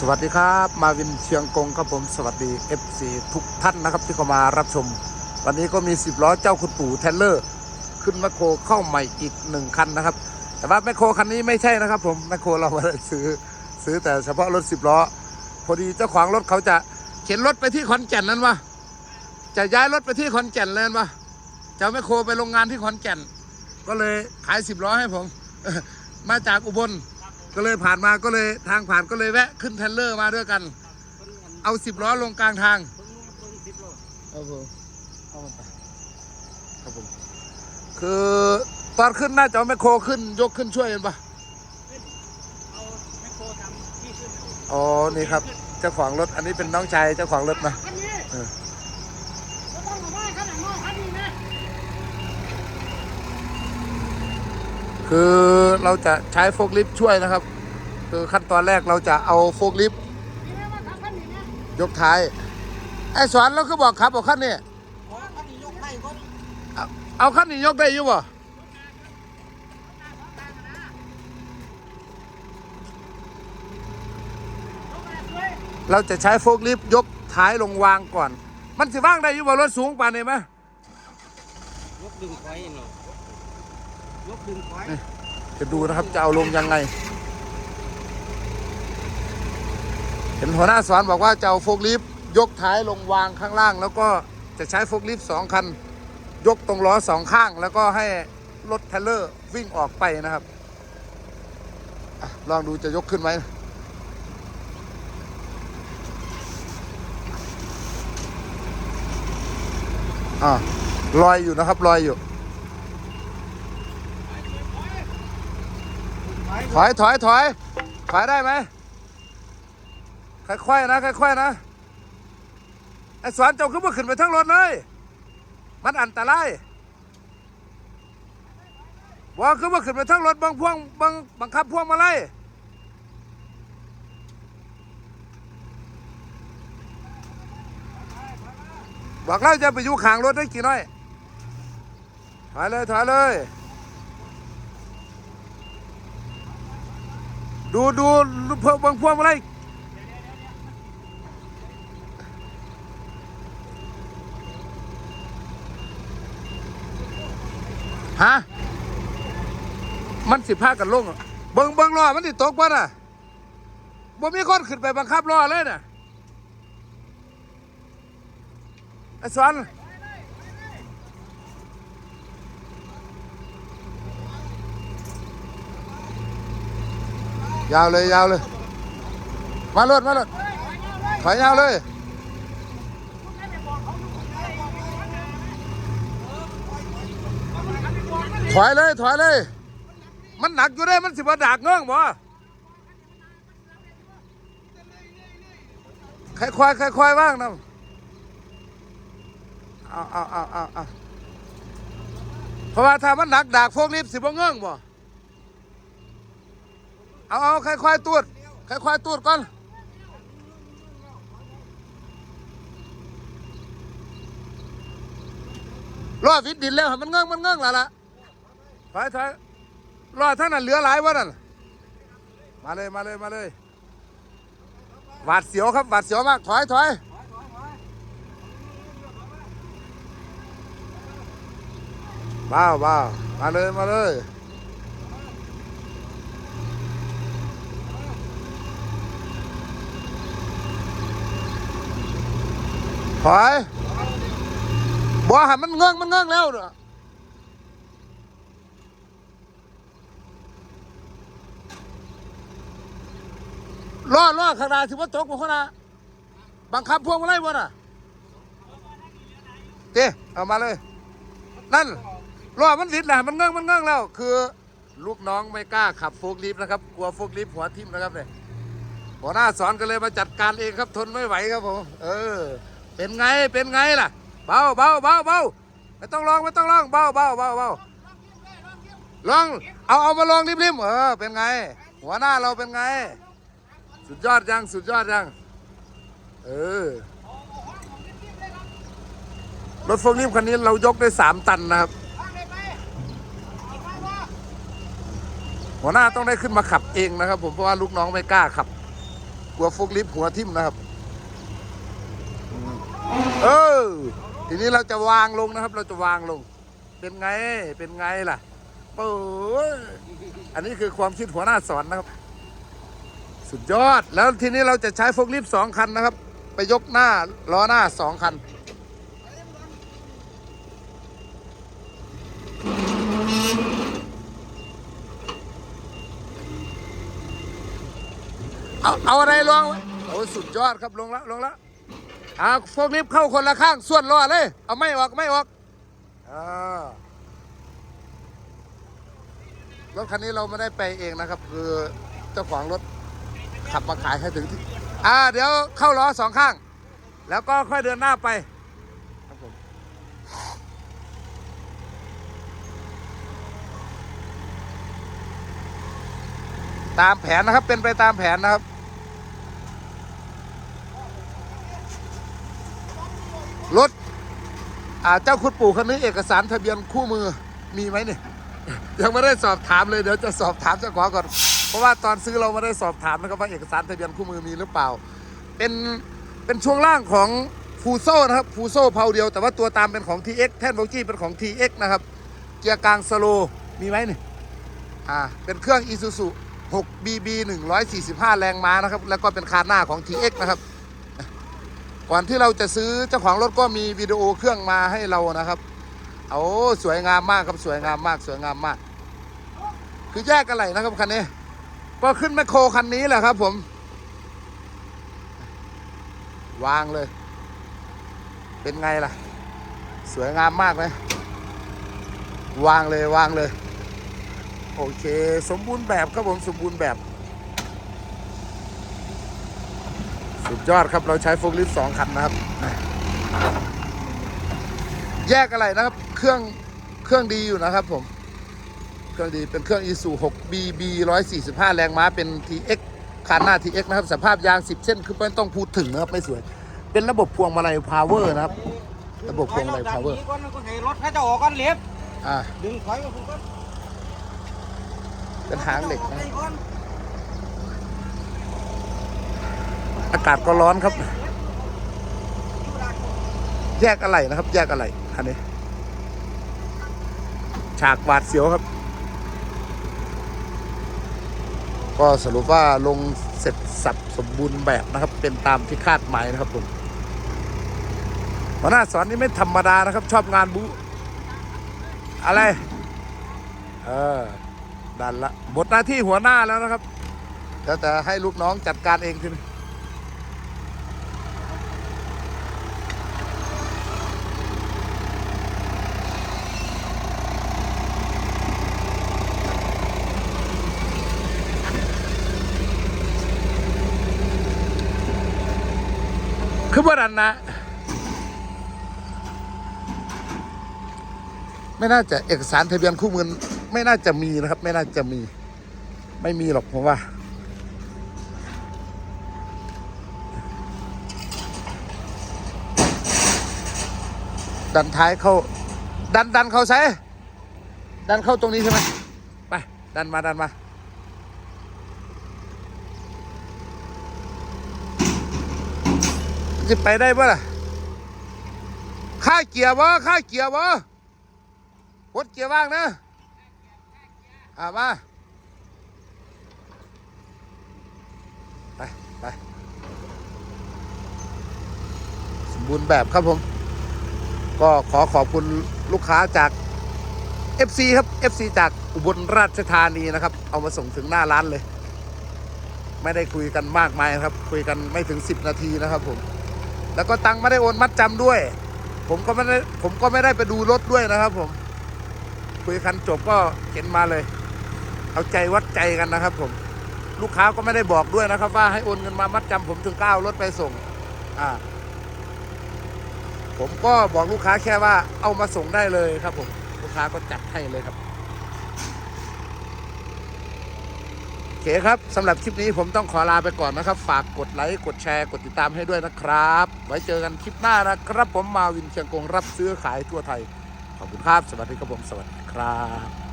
สวัสดีครับมาวินเชียงกงครับผมสวัสดี FC ทุกท่านนะครับที่เข้ามารับชม วันนี้ก็มี 10 ล้อเจ้าคุณปู่เทนเลอร์ ขึ้นแมคโครเข้าใหม่อีกหนึ่งคันนะครับ แต่ว่าแมคโครคันนี้ไม่ใช่นะครับผมแมคโครเราม่ได้ซื้อซื้อแต่เฉพาะรถ 10 ล้อ พอดีเจ้าของรถเขาจะเข็นรถไปที่ขอนแก่นนั้นวะจะย้ายรถไปที่ขอนแก่นเลยนั่นวะจะเอาแมคโครไปโรงงานที่ขอนแก่น ก็เลยขาย 10 ล้อให้ผม มาจากอุบล ก็เลยผ่านมาก็เลยทางผ่านก็เลยแวะขึ้นเทรลเลอร์มาด้วยกัน เอาสิบล้อลงกลางทางครับผมเอาไปครับผมคือตอนขึ้นน่าจะเอาแมคโครขึ้นยกขึ้นช่วยกันปะเอาแมคโครทำที่ขึ้นอ๋อ นี่ครับ เจ้าของรถ อันนี้เป็นน้องชายเจ้าของรถนะคันนี้เออก็ต้องบอกว่าขนาดน้อยคันนี้นะคือเราจะใช้โฟกลิฟต์ช่วยนะครับ คือขั้นตอนแรกเราจะเอาโฟกลิฟต์นี่แม่ว่าขับคันนี้นะยกท้าย ไอ้สอนเราคือบอกขับเอาขั้นนี้ขอคันนี้ยกให้คนเอาเอาขั้นนี้ยกได้อยู่บ่ยกแบบเลยเราจะใช้โฟกลิฟต์ยกท้ายลงวางก่อน มันสิว่างได้อยู่บ่รถสูงป่านนี้ไหมยกดึงควายนี่ยกดึงควายจะดูนะครับจะเอาลงยังไง เห็นหัวหน้าสอนบอกว่าจะเอาโฟกลิฟต์ยกท้ายลงวางข้างล่าง แล้วก็จะใช้โฟกลิฟต์สองคัน ยกตรงล้อสองข้าง แล้วก็ให้รถเทลเลอร์วิ่งออกไปนะครับอลองดูจะยกขึ้นไหมอ่าลอยอยู่นะครับลอยอยู่ ถอยถอยถอยถอยได้ไหม ค่อยๆนะค่อยๆนะไอ้สวนเจ้าขึ้นมาขึ้นไปทั้งรถเลย มันอันตรายว่าขึ้นมาขึ้นไปทั้งรถบางพวงบางบังคับพวงมาไล่บอกแล้วจะไปอยู่ขางรถได้กี่น้อยถอยเลยถอยเลยดูดูเพิ่มบางพวงมาไล่ ฮะ มันสิพากันลงเบิ่งเบิ่งล้อมันสิตกป่ะน่ะบ่มีคนขึ้นไปบังคับล้อเลยน่ะไอ้สวนยาวเลยยาวเลย มาลดมาลดถอยยาวเลย ถอยเลยถอยเลย มันหนักอยู่ได้มันสิบดากเงื่องบ่ค่อยค่อยค่อยค่อยๆว่างนะเอาเอาเอาเอาเอาเพราะว่าถ้ามันหนักดากพวกนี้สิบเงื่องบ่เอาเอาค่อยค่อยๆตูดค่อยค่อยๆตูดก่อนรอวิดดินแล้วให้มันเงื่องมันเงื่องและล่ะ ถอยถอยรอท่านนั้นเหลือหลายวะนั่นมาเลยมาเลยมาเลยหวาดเสียวครับหวาดเสียวมากถอยถอยบ้าวบ้าวมาเลยมาเลยถอยบ่ให้มันเงื่องมันเงื่องแล้วเด้อ ล่อล่อข้างหน้าถือว่าตกบนข้างหน้าบังคับพวงมาไล่บ่น่ะเต้เอามาเลย นั่นล่อมันติดแหละมันเงื่องมันเงื่องแล้ว คือ ลูกน้องไม่กล้าขับโฟกลิฟต์นะครับกลัวโฟกลิฟต์หัวทิ่มนะครับเนี่ยหัวหน้าสอนก็เลยมาจัดการเองครับทนไม่ไหวครับผมเออ เป็นไงเป็นไงล่ะ เบาเบาเบาเบาไม่ต้องลองไม่ต้องลองเบาเบาเบาเบาลองเอาเอามาลองริมๆเออเป็นไง หัวหน้าเราเป็นไง สุดยอดยังสุดยอดยัง เออ รถโฟล์คลิฟต์คันนี้เรายกได้สามตันนะครับ หัวหน้าต้องได้ขึ้นมาขับเองนะครับ ผมเพราะว่าลูกน้องไม่กล้าขับ กลัวโฟกลิฟหัวทิ่มนะครับ เออ ทีนี้เราจะวางลงนะครับ เราจะวางลง เป็นไงเป็นไงล่ะเปิดอันนี้คือความคิดหัวหน้าสอนนะครับ สุดยอดแล้วทีนี้เราจะใช้โฟกลิฟต์สองคันนะครับ ไปยกหน้าล้อหน้าสองคัน เอาเอาอะไรลงว้โอ้สุดยอดครับลงล้วลงล้วอ่าโฟกลิฟต์เข้าคนละข้างส่วนล้อเลย เอาไม่ออกไม่ออกอ่ารถคันนี้เราไม่ได้ไปเองนะครับ คือเจ้าของรถ ขับมาขายให้ถึงที่อ่าเดี๋ยวเข้าล้อสองข้าง แล้วก็ค่อยเดินหน้าไปครับผมตามแผนนะครับเป็นไปตามแผนนะครับรถอ่าเจ้าคุณปู่คันนี้เอกสารทะเบียนคู่มือมีไหมเนี่ย ยังไม่ได้สอบถามเลยเดี๋ยวจะสอบถามเจ้าของก่อน เพราะว่าตอนซื้อเราไม่ได้สอบถามนะครับว่าเอกสารทะเบียนคู่มือมีหรือเปล่า เป็นเป็นช่วงล่างของฟูโซนะครับฟูโซเพาเดียว แต่ว่าตัวตามเป็นของ TX แท่นโบกี้เป็นของ TX นะครับ เกียร์กลางสโลมีไหมนี่อ่าเป็นเครื่อง Isuzu 6 BB 145 แรงม้านะครับ แล้วก็เป็นคานหน้าของ TX นะครับ ก่อนที่เราจะซื้อเจ้าของรถก็มีวิดีโอเครื่องมาให้เรานะครับ โอ้สวยงามมากครับสวยงามมากสวยงามมาก คือแยกกันไหลนะครับคันนี้ ก็ขึ้นแมคโครคันนี้แหละครับผม วางเลย เป็นไงล่ะ สวยงามมากไหมวางเลยวางเลย โอเค สมบูรณ์แบบครับผมสมบูรณ์แบบ สุดยอดครับเราใช้โฟล์ลิฟต์สองคันนะครับ แยกอะไรนะครับ เครื่องเครื่องดีอยู่นะครับผมเครื่องดีเป็นเครื่อง i s u 6 BB 145 แรงม้าเป็น TX คันหน้า TX นะครับสภาพยาง 10 เส้นคือไม่ต้องพูดถึงนะครับไม่สวย เป็นระบบพวงมาลัย power นะครับ ระบบพวงมาลัย power ก่อนก็ให้รถให้เจ้าออกก่อนเล็บอ่าดึงถอยก็คุณก็เป็นหางเหล็กนะไปก่อนอากาศก็ร้อนครับ แยกอะไรนะครับ แยกอะไรคันนี้ ฉากหวาดเสียวครับ ก็สรุปว่าลงเสร็จสับสมบูรณ์แบบนะครับ เป็นตามที่คาดหมายนะครับผมหัวหน้าสอนนี่ไม่ธรรมดานะครับ ชอบงานบูอะไร เออดันละหมดหน้าที่หัวหน้าแล้วนะครับแล้วแต่ให้ลูกน้องจัดการเองทีนี้ คือว่าดันนะ ไม่น่าจะเอกสารทะเบียนคู่มือไม่น่าจะมีนะครับ ไม่น่าจะมี ไม่มีหรอกผมว่าดันท้ายเข้า ดันดันเข้าใช่ดันเข้าตรงนี้ใช่ไหมไปดันมาดันมา จะไปได้ปะล่ะค่าเกียร์บ่ค่าเกียร์บ่กดเกียร์ว่างนะอ่ามาไปไปสมบูรณ์แบบครับผม ก็ขอขอบคุณลูกค้าจาก FC ครับ FC จากอุบลราชธานีนะครับ เอามาส่งถึงหน้าร้านเลย ไม่ได้คุยกันมากมายครับ คุยกันไม่ถึง 10 นาทีนะครับผม แล้วก็ตังค์ไม่ได้โอนมัดจำด้วย ผมก็ไม่ได้ผมก็ไม่ได้ไปดูรถด้วยนะครับ ผม คุยกันจบก็เข็นมาเลย เอาใจวัดใจกันนะครับ ผม ลูกค้าก็ไม่ได้บอกด้วยนะครับ ว่าให้โอนเงินมามัดจำผมถึงก้าวรถไปส่ง อ่า ผมก็บอกลูกค้าแค่ว่าเอามาส่งได้เลยครับ ผม ลูกค้าก็จัดให้เลยครับ โอ เคครับสำหรับคลิปนี้ผมต้องขอลาไปก่อนนะครับ ฝากกดไลค์ กดแชร์ กดติดตามให้ด้วยนะครับ ไว้เจอกันคลิปหน้านะครับ ผมมาวินเชียงกงรับซื้อขายทั่วไทย ขอบคุณครับ สวัสดีครับผม สวัสดีครับ